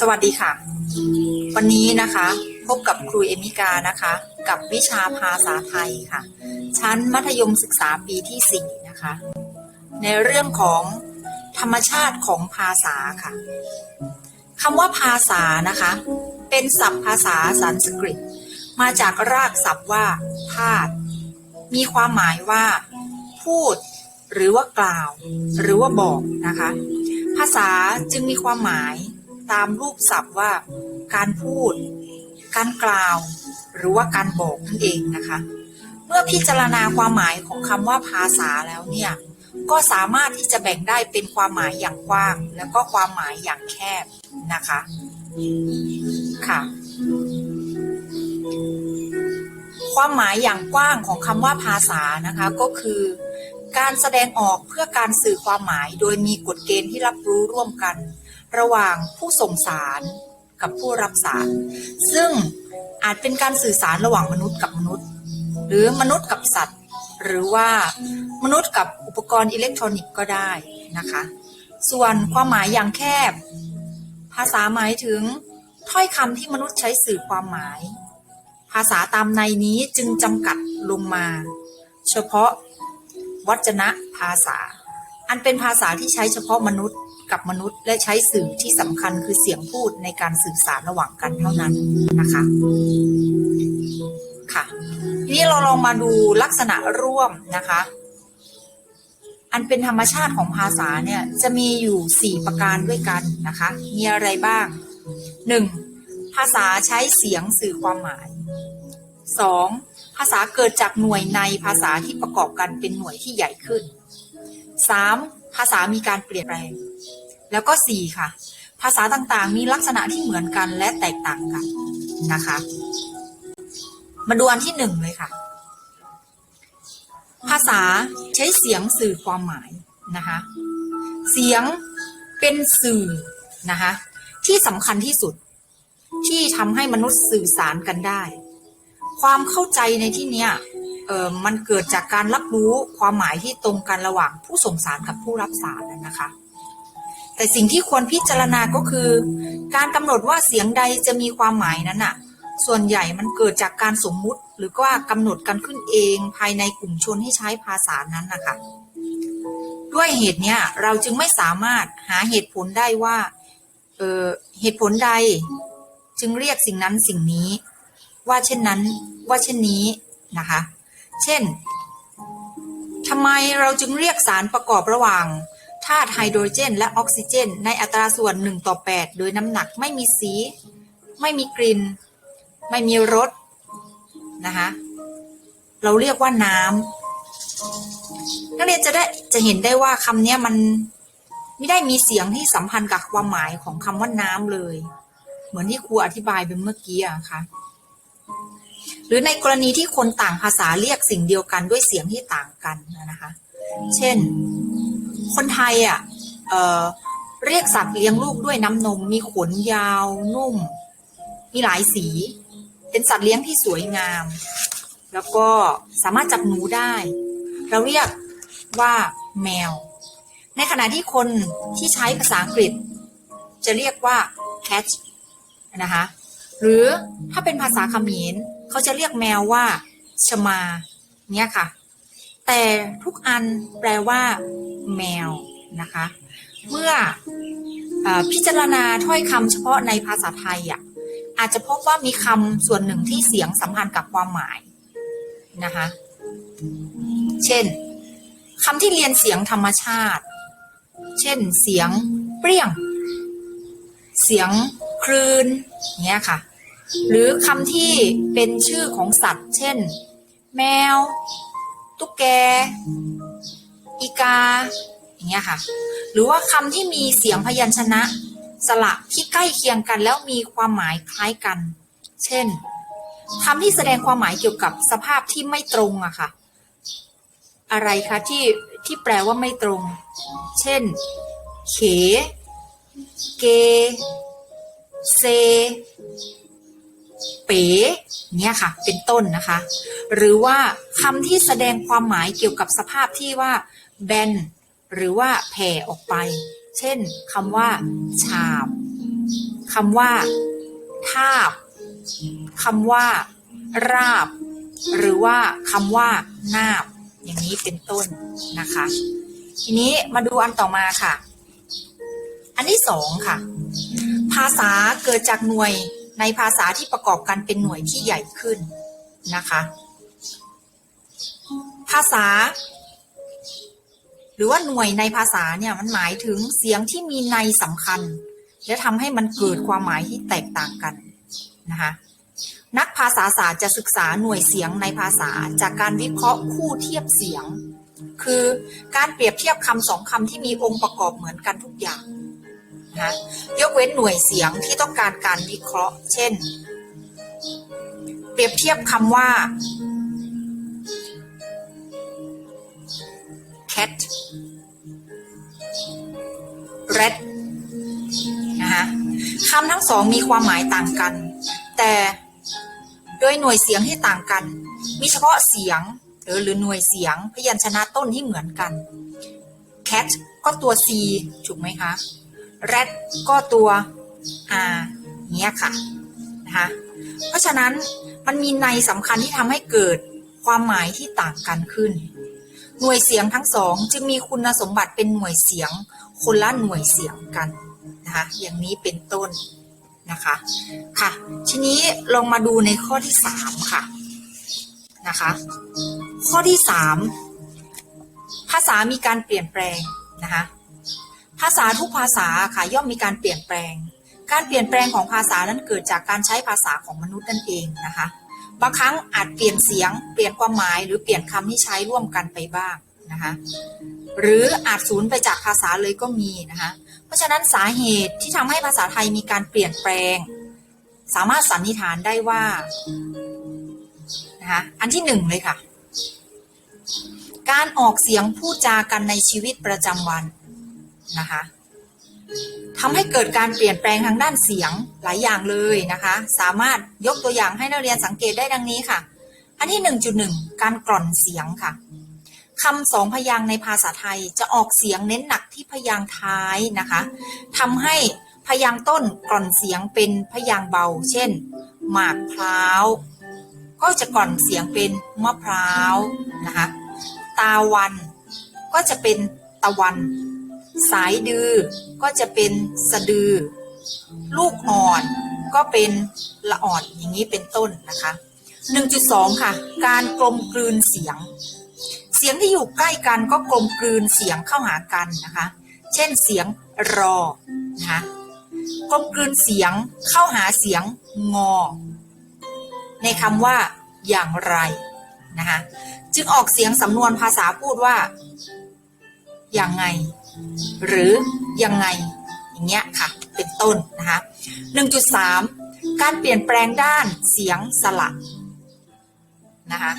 สวัสดีค่ะ วันนี้นะคะ พบกับครูเอมิกานะคะ กับวิชาภาษาไทยค่ะ ชั้นมัธยมศึกษาปีที่ 4 นะคะ ในเรื่องของธรรมชาติของภาษาค่ะคำว่าภาษานะคะ เป็นศัพท์ภาษาสันสกฤต มาจากรากศัพท์ว่าพาดมีความหมายว่า พูด หรือว่ากล่าว หรือว่าบอกนะคะ ภาษาจึงมีความหมายตามรูปศัพท์ว่า การพูด การกล่าว หรือว่าการบอกนั่นเองนะคะ เมื่อพิจารณาความหมายของคำว่าภาษาแล้วเนี่ยก็สามารถที่จะแบ่งได้เป็นความหมายอย่างกว้าง แล้วก็ความหมายอย่างแคบนะคะค่ะ ความหมายอย่างกว้างของคำว่าภาษานะคะก็คือ การแสดงออกเพื่อการสื่อความหมายโดยมีกฎเกณฑ์ที่รับรู้ร่วมกัน ระหว่างผู้ส่งสารกับผู้รับสาร ซึ่งอาจเป็นการสื่อสารระหว่างมนุษย์กับมนุษย์ หรือมนุษย์กับสัตว์ หรือว่ามนุษย์กับอุปกรณ์อิเล็กทรอนิกส์ก็ได้นะคะ ส่วนความหมายอย่างแคบ ภาษาหมายถึงถ้อยคำที่มนุษย์ใช้สื่อความหมาย ภาษาตามในนี้จึงจำกัดลงมา เฉพาะ วัจนะภาษา อันเป็นภาษาที่ใช้เฉพาะมนุษย์กับมนุษย์ และใช้สื่อที่สำคัญคือเสียงพูดในการสื่อสารระหว่างกันเท่านั้นนะคะค่ะทีนี้เราลองมาดูลักษณะร่วมนะคะ อันเป็นธรรมชาติของภาษาเนี่ยจะมีอยู่ 4 ประการด้วยกันนะคะ มีอะไรบ้าง 1. ภาษาใช้เสียงสื่อความหมาย 2. ภาษาเกิดจากหน่วยในภาษาที่ประกอบกันเป็นหน่วยที่ใหญ่ขึ้น 3. ภาษามีการเปลี่ยนแปลง แล้วก็ 4 ค่ะ ภาษาต่างๆ มีลักษณะที่เหมือนกันและแตกต่างกันนะคะ มาดูอันที่หนึ่งเลยค่ะ ภาษาใช้เสียงสื่อความหมายนะคะ เสียงเป็นสื่อนะคะที่สำคัญที่สุดที่ทำให้มนุษย์สื่อสารกันได้ ความเข้าใจในที่เนี้ยเออมันเกิดจากการรับรู้ความหมายที่ตรงกันระหว่างผู้ส่งสารกับผู้รับสารนะคะ แต่สิ่งที่ควรพิจารณาก็คือ การกำหนดว่าเสียงใดจะมีความหมายนั้นน่ะส่วนใหญ่มันเกิดจากการสมมุติ หรือว่ากำหนดกันขึ้นเองภายในกลุ่มชนที่ใช้ภาษานั้นนะคะด้วยเหตุเนี้ยเราจึงไม่สามารถหาเหตุผลได้ว่าเออเหตุผลใดจึงเรียกสิ่งนั้นสิ่งนี้ ว่าเช่นนั้น ว่าเช่นนี้นะคะ เช่นทำไมเราจึงเรียกสารประกอบระหว่างธาตุไฮโดรเจน และออกซิเจน ในอัตราส่วน 1 ต่อ 8 โดยน้ำหนักไม่มีสี ไม่มีกลิ่น ไม่มีรสนะคะเราเรียกว่าน้ำนักเรียนจะได้จะเห็นได้ว่าคำนี้มันไม่ได้มีเสียงที่สัมพันธ์กับความหมายของคำว่าน้ำเลย เหมือนที่ครูอธิบายไปเมื่อกี้อะค่ะ หรือในกรณีที่คนต่างภาษาเรียกสิ่งเดียวกันด้วยเสียงที่ต่างกันนะคะ เช่น คนไทยอะเออเรียกสัตว์เลี้ยงลูกด้วยน้ำนม มีขนยาวนุ่ม มีหลายสี เป็นสัตว์เลี้ยงที่สวยงาม แล้วก็สามารถจับหนูได้ เราเรียกว่าแมว ในขณะที่คนที่ใช้ภาษาอังกฤษ จะเรียกว่า cat นะคะ หรือถ้าเป็นภาษาเขมร เขาจะเรียกแมวว่าชมาเนี่ยค่ะ แต่ทุกอันแปลว่า แมวนะคะ เมื่อออพิจารณาถ้อยคำเฉพาะในภาษาไทยอะอาจจะพบว่ามีคำส่วนหนึ่งที่เสียงสัมพันธ์กับความหมายนะคะ เช่นคำที่เรียนเสียงธรรมชาติ เช่น เสียงเปรี้ยง เสียงคลืนเนี้ยค่ะ หรือคำที่เป็นชื่อของสัตว์ เช่น แมว ตุ๊กแก อีกา อย่างเงี้ยค่ะ หรือว่าคำที่มีเสียงพยัญชนะ สระที่ใกล้เคียงกันแล้วมีความหมายคล้ายกัน เช่นคำที่แสดงความหมายเกี่ยวกับสภาพที่ไม่ตรงอะค่ะ อะไรคะที่ที่แปลว่าไม่ตรง เช่น เข เก เซ เป๋เนี่ยค่ะ เป็นต้นนะคะ หรือว่าคำที่แสดงความหมายเกี่ยวกับสภาพที่ว่าแบนหรือว่าแผ่ออกไป เช่นคำว่าฉาบคำว่า ทาบคำว่า ราบ หรือว่าคำว่านาบ อย่างนี้เป็นต้นนะคะ ทีนี้มาดูอันต่อมาค่ะ อันที่สองค่ะ ภาษาเกิดจากหน่วย ในภาษาที่ประกอบกันเป็นหน่วยที่ใหญ่ขึ้นนะคะ ภาษา หรือว่าหน่วยในภาษาเนี่ยมันหมายถึงเสียงที่มีในสำคัญ และทำให้มันเกิดความหมายที่แตกต่างกันนะคะนักภาษาศาสตร์จะศึกษาหน่วยเสียงในภาษาจากการวิเคราะห์คู่เทียบเสียง คือการเปรียบเทียบคำสองคำที่มีองค์ประกอบเหมือนกันทุกอย่าง นะยกเว้นหน่วยเสียงที่ต้องการการวิเคราะห์ เช่น เปรียบเทียบคำว่า cat red นะคะคำทั้งสองมีความหมายต่างกัน แต่โดยหน่วยเสียงที่ต่างกัน มีเฉพาะเสียงหรือหรือหน่วยเสียงพยัญชนะต้นที่เหมือนกัน cat ก็ตัว c ถูกไหมคะ red ก็ตัว r เนี้ยค่ะนะคะเพราะฉะนั้นมันมีในสำคัญที่ทำให้เกิดความหมายที่ต่างกันขึ้น หน่วยเสียงทั้งสองจึงมีคุณสมบัติเป็นหน่วยเสียง คนละหน่วยเสียงกันนะคะอย่างนี้เป็นต้นนะคะค่ะ ทีนี้ลองมาดูในข้อที่สามค่ะนะคะข้อที่สามภาษามีการเปลี่ยนแปลงนะคะ ภาษาทุกภาษาค่ะย่อมมีการเปลี่ยนแปลง การเปลี่ยนแปลงของภาษานั้นเกิดจากการใช้ภาษาของมนุษย์นั่นเองนะคะ บางครั้งอาจเปลี่ยนเสียง เปลี่ยนความหมาย หรือเปลี่ยนคำที่ใช้ร่วมกันไปบ้างนะคะหรืออาจสูญไปจากภาษาเลยก็มีนะคะเพราะฉะนั้นสาเหตุที่ทำให้ภาษาไทยมีการเปลี่ยนแปลง สามารถสันนิษฐานได้ว่านะคะอันที่หนึ่งเลยค่ะ การออกเสียงพูดจากันในชีวิตประจำวัน นะคะทำให้เกิดการเปลี่ยนแปลงทางด้านเสียงหลายอย่างเลยนะคะ สามารถยกตัวอย่างให้นักเรียนสังเกตได้ดังนี้ค่ะ อันที่ 1.1 การกร่อนเสียงค่ะคำสองพยางในภาษาไทยจะออกเสียงเน้นหนักที่พยางท้ายนะคะทำให้พยางต้นกร่อนเสียงเป็นพยางเบา เช่น หมากพร้าวก็จะกร่อนเสียงเป็นมะพร้าวนะคะ ตาวัน ก็จะเป็นตะวัน สายดือก็จะเป็นสะดือ ลูกอ่อนก็เป็นละอ่อนอย่างนี้เป็นต้นนะคะ 1.2 ค่ะ การกลมกลืนเสียง เสียงที่อยู่ใกล้กันก็กลมกลืนเสียงเข้าหากันนะคะ เช่นเสียงรอนะคะกลมกลืนเสียงเข้าหาเสียงงอ ในคำว่าอย่างไรนะคะจึงออกเสียงสำนวนภาษาพูดว่า อย่างไง หรือยังไงอย่างเงี้ยค่ะ เป็นต้นนะคะ1.3 การเปลี่ยนแปลงด้านเสียงสระนะคะ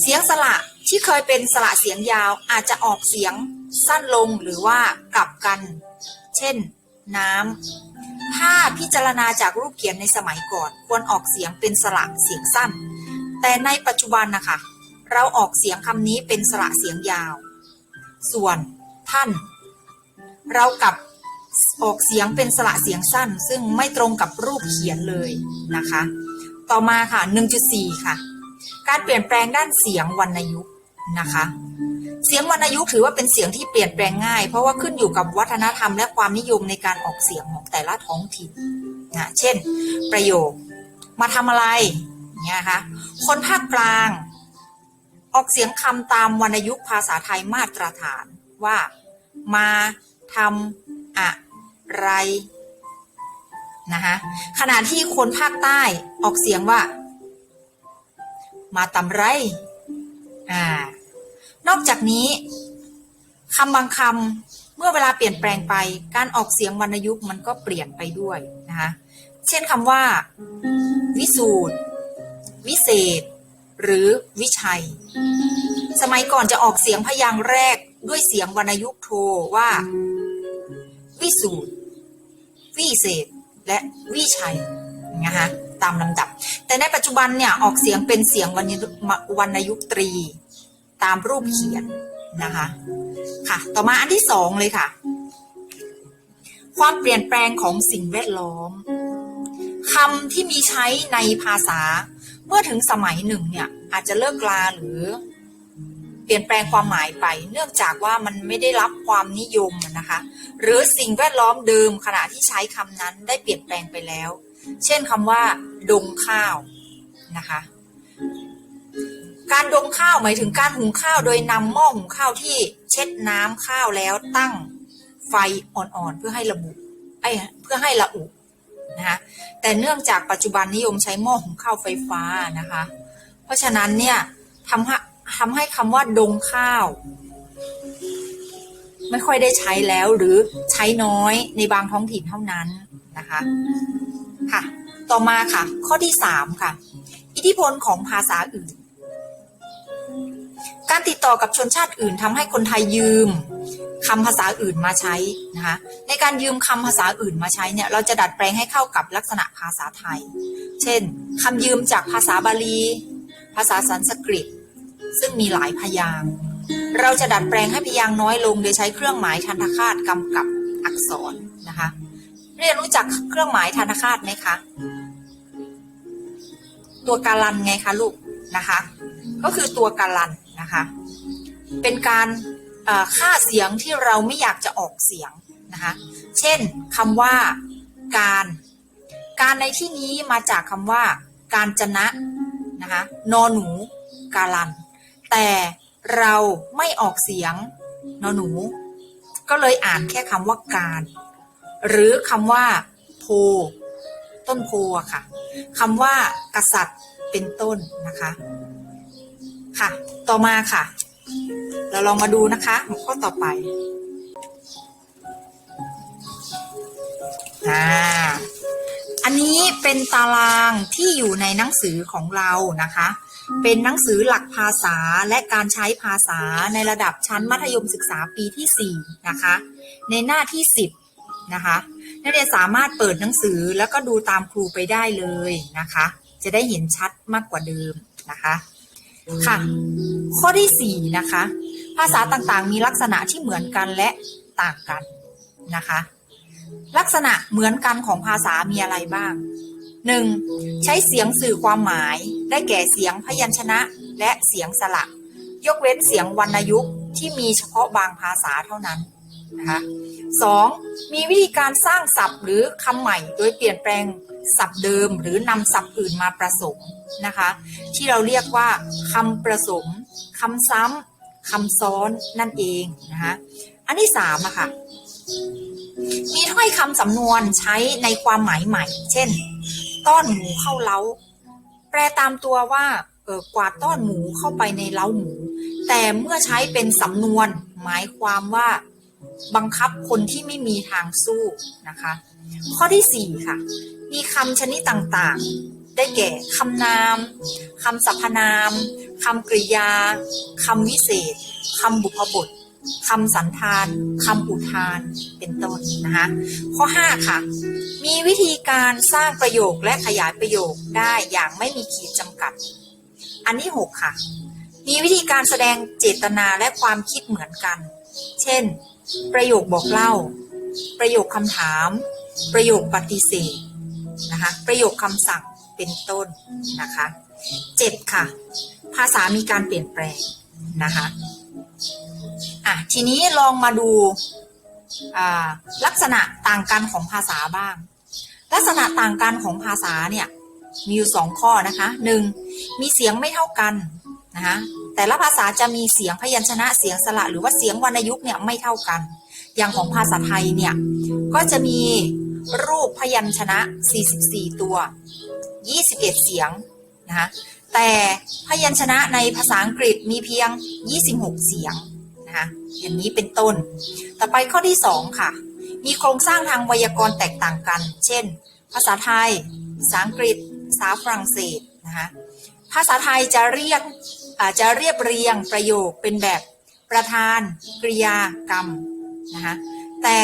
เสียงสระที่เคยเป็นสระเสียงยาวอาจจะออกเสียงสั้นลงหรือว่ากลับกัน เช่น น้ำถ้าพิจารณาจากรูปเขียนในสมัยก่อน ควรออกเสียงเป็นสระเสียงสั้น แต่ในปัจจุบันนะคะ เราออกเสียงคำนี้เป็นสระเสียงยาว ส่วนท่าน เรากับออกเสียงเป็นสระเสียงสั้น ซึ่งไม่ตรงกับรูปเขียนเลยนะคะ ต่อมาค่ะ 1.4 ค่ะ การเปลี่ยนแปลงด้านเสียงวรรณยุกต์นะคะ เสียงวรรณยุกต์ถือว่าเป็นเสียงที่เปลี่ยนแปลงง่าย เพราะว่าขึ้นอยู่กับวัฒนธรรมและความนิยมในการออกเสียงของแต่ละท้องถิ่นนะเช่น ประโยคมาทำอะไรเนี่ยนะคะคนภาคกลาง ออกเสียงคำตามวรรณยุกต์ภาษาไทยมาตรฐานว่ามา ทำอะไรนะคะขณะที่คนภาคใต้ออกเสียงว่า มาตำไรอ่านอกจากนี้คำบางคำเมื่อเวลาเปลี่ยนแปลงไป การออกเสียงวรรณยุกต์มันก็เปลี่ยนไปด้วยนะคะเช่นคำว่า วิสูตรวิเศษ หรือวิชัย สมัยก่อนจะออกเสียงพยางค์แรกด้วยเสียงวรรณยุกต์โทว่า วิสูตรวิเศษ และวิชัยนะคะตามลำดับ แต่ในปัจจุบันเนี่ยออกเสียงเป็นเสียงวรรณยุวรรณยุกต์ตรี ตามรูปเขียนนะคะค่ะ ต่อมาอันที่สองเลยค่ะ ความเปลี่ยนแปลงของสิ่งแวดล้อมคำที่มีใช้ในภาษา เมื่อถึงสมัยหนึ่งเนี่ยอาจจะเลิกลาหรือ เปลี่ยนแปลงความหมายไป เนื่องจากว่ามันไม่ได้รับความนิยมนะคะ หรือสิ่งแวดล้อมเดิมขณะที่ใช้คำนั้นได้เปลี่ยนแปลงไปแล้ว เช่นคำว่า ดงข้าวนะคะการดงข้าวหมายถึงการหุงข้าวโดยนำหม้อหุงข้าวที่เช็ดน้ำข้าวแล้วตั้งไฟอ่อนๆเพื่อให้ระบุไอ้เพื่อให้ละอุนะคะแต่เนื่องจากปัจจุบันนิยมใช้หม้อหุงข้าวไฟฟ้านะคะ เพราะฉะนั้นเนี่ยทำให้ ทำให้คำว่าดงข้าว ไม่ค่อยได้ใช้แล้วหรือใช้น้อยในบางท้องถิ่นเท่านั้นนะคะค่ะ ต่อมาค่ะ ข้อที่สามค่ะ อิทธิพลของภาษาอื่น การติดต่อกับชนชาติอื่นทำให้คนไทยยืมคำภาษาอื่นมาใช้นะคะในการยืมคำภาษาอื่นมาใช้เนี่ยเราจะดัดแปลงให้เข้ากับลักษณะภาษาไทย เช่นคำยืมจากภาษาบาลี ภาษาสันสกฤต ซึ่งมีหลายพยาง เราจะดัดแปลงให้พยางน้อยลง โดยใช้เครื่องหมายทันตคาตกำกับอักษรนะคะเรียนรู้จักเครื่องหมายทันตคาตไหมคะ ตัวการันไงคะลูกนะคะ ก็คือตัวการันนะคะ เป็นการค่าเสียงที่เราไม่อยากจะออกเสียงนะคะ เช่นคำว่าการ การในที่นี้มาจากคำว่า การจนะนะคะ นอหนู การัน แต่เราไม่ออกเสียงนอหนู ก็เลยอ่านแค่คำว่าการ หรือคำว่า โพ ต้นโพอะค่ะคำว่ากษัตริย์เป็นต้นนะคะ ค่ะ ต่อมาค่ะ เราลองมาดูนะคะหัวข้อต่อไปอ่าอันนี้เป็นตารางที่อยู่ในหนังสือของเรานะคะ เป็นหนังสือหลักภาษาและการใช้ภาษาในระดับชั้นมัธยมศึกษาปีที่ 4 นะคะ ในหน้าที่ 10 นะคะ นักเรียนสามารถเปิดหนังสือแล้วก็ดูตามครูไปได้เลยนะคะ จะได้เห็นชัดมากกว่าเดิมนะคะ ค่ะ ข้อที่ 4 นะคะ ภาษาต่างๆ มีลักษณะที่เหมือนกันและต่างกันนะคะ ลักษณะเหมือนกันของภาษามีอะไรบ้าง 1. ใช้เสียงสื่อความหมาย ได้แก่เสียงพยัญชนะ และเสียงสระยกเว้นเสียงวรรณยุกต์ที่มีเฉพาะบางภาษาเท่านั้นนะคะ 2. มีวิธีการสร้างศัพท์หรือคำใหม่ โดยเปลี่ยนแปลงศัพท์เดิม หรือนำศัพท์อื่นมาผสมนะคะ ที่เราเรียกว่าคำผสมคำซ้ำคำซ้อนนั่นเองนะคะอันที่สามอะค่ะมีถ้อยคำสำนวนใช้ในความหมายใหม่ เช่น ต้อนหมูเข้าเล้า แปลตามตัวว่าเออกวาดต้อนหมูเข้าไปในเล้าหมู แต่เมื่อใช้เป็นสำนวน หมายความว่าบังคับคนที่ไม่มีทางสู้นะคะ ข้อที่สี่ค่ะ มีคำชนิดต่างๆ ได้แก่คำนามคำสรรพนามคำกริยาคำวิเศษคำบุพบท คำสันธานคำอุทานเป็นต้นนะคะข้อ 5 ค่ะ มีวิธีการสร้างประโยคและขยายประโยคได้อย่างไม่มีขีดจำกัด อันที่ 6 ค่ะ มีวิธีการแสดงเจตนาและความคิดเหมือนกัน เช่น ประโยคบอกเล่า ประโยคคำถาม ประโยคปฏิเสธนะคะประโยคคำสั่งเป็นต้นนะคะ7ค่ะ ภาษามีการเปลี่ยนแปลงนะคะ อะทีนี้ลองมาดูลักษณะต่างกันของภาษาบ้าง ลักษณะต่างกันของภาษาเนี่ยมีอยู่สองข้อนะคะหนึ่งมีเสียงไม่เท่ากันนะคะแต่ละภาษาจะมีเสียงพยัญชนะเสียงสระหรือว่าเสียงวรรณยุกต์เนี่ยไม่เท่ากัน อย่างของภาษาไทยเนี่ยก็จะมีรูปพยัญชนะ 44 ตัว 21 เสียงนะคะแต่พยัญชนะในภาษาอังกฤษมีเพียง 26 เสียง นะคะอย่างนี้เป็นต้น ต่อไปข้อที่ 2 ค่ะ มีโครงสร้างทางไวยากรณ์แตกต่างกัน เช่น ภาษาไทย ภาษาอังกฤษ ภาษาฝรั่งเศสนะคะภาษาไทยจะเรียกจจะเรียบเรียงประโยคเป็นแบบประธานกริยากรรมนะคะแต่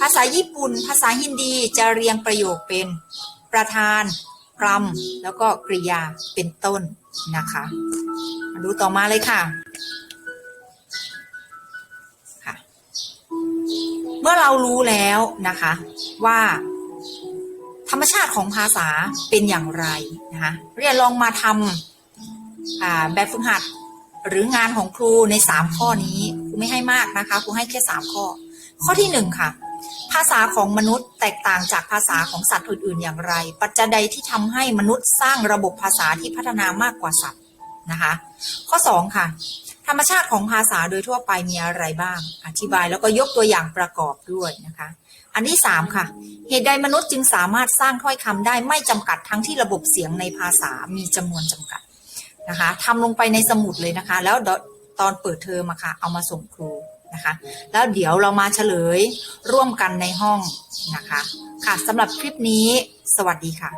ภาษาญี่ปุ่น ภาษาฮินดีจะเรียงประโยคเป็นประธานกรรม แล้วก็กริยาเป็นต้นนะคะ มาดูต่อมาเลยค่ะ มื่อเรารู้แล้วนะคะว่าธรรมชาติของภาษาเป็นอย่างไรนะคะเรียนลองมาทำแบบฝึกหัดหรืองานของครูในสามข้อนี้ครูไม่ให้มากนะคะครูให้แค่สามข้อ ข้อที่หนึ่งค่ะ ภาษาของมนุษย์แตกต่างจากภาษาของสัตว์อื่น ๆ อย่างไร ปัจจัยใดที่ทำให้มนุษย์สร้างระบบภาษาที่พัฒนามากกว่าสัตว์นะคะ ข้อสองค่ะ ธรรมชาติของภาษาโดยทั่วไปมีอะไรบ้าง อธิบายแล้วก็ยกตัวอย่างประกอบด้วยนะคะ อันที่สามค่ะ เหตุใดมนุษย์จึงสามารถสร้างถ้อยคำได้ไม่จำกัดทั้งที่ระบบเสียงในภาษามีจำนวนจำกัดนะคะทำลงไปในสมุดเลยนะคะ แล้วเดี๋ยวตอนเปิดเทอมอะค่ะ เอามาส่งครูนะคะ แล้วเดี๋ยวเรามาเฉลยร่วมกันในห้องนะคะ ค่ะสำหรับคลิปนี้ สวัสดีค่ะ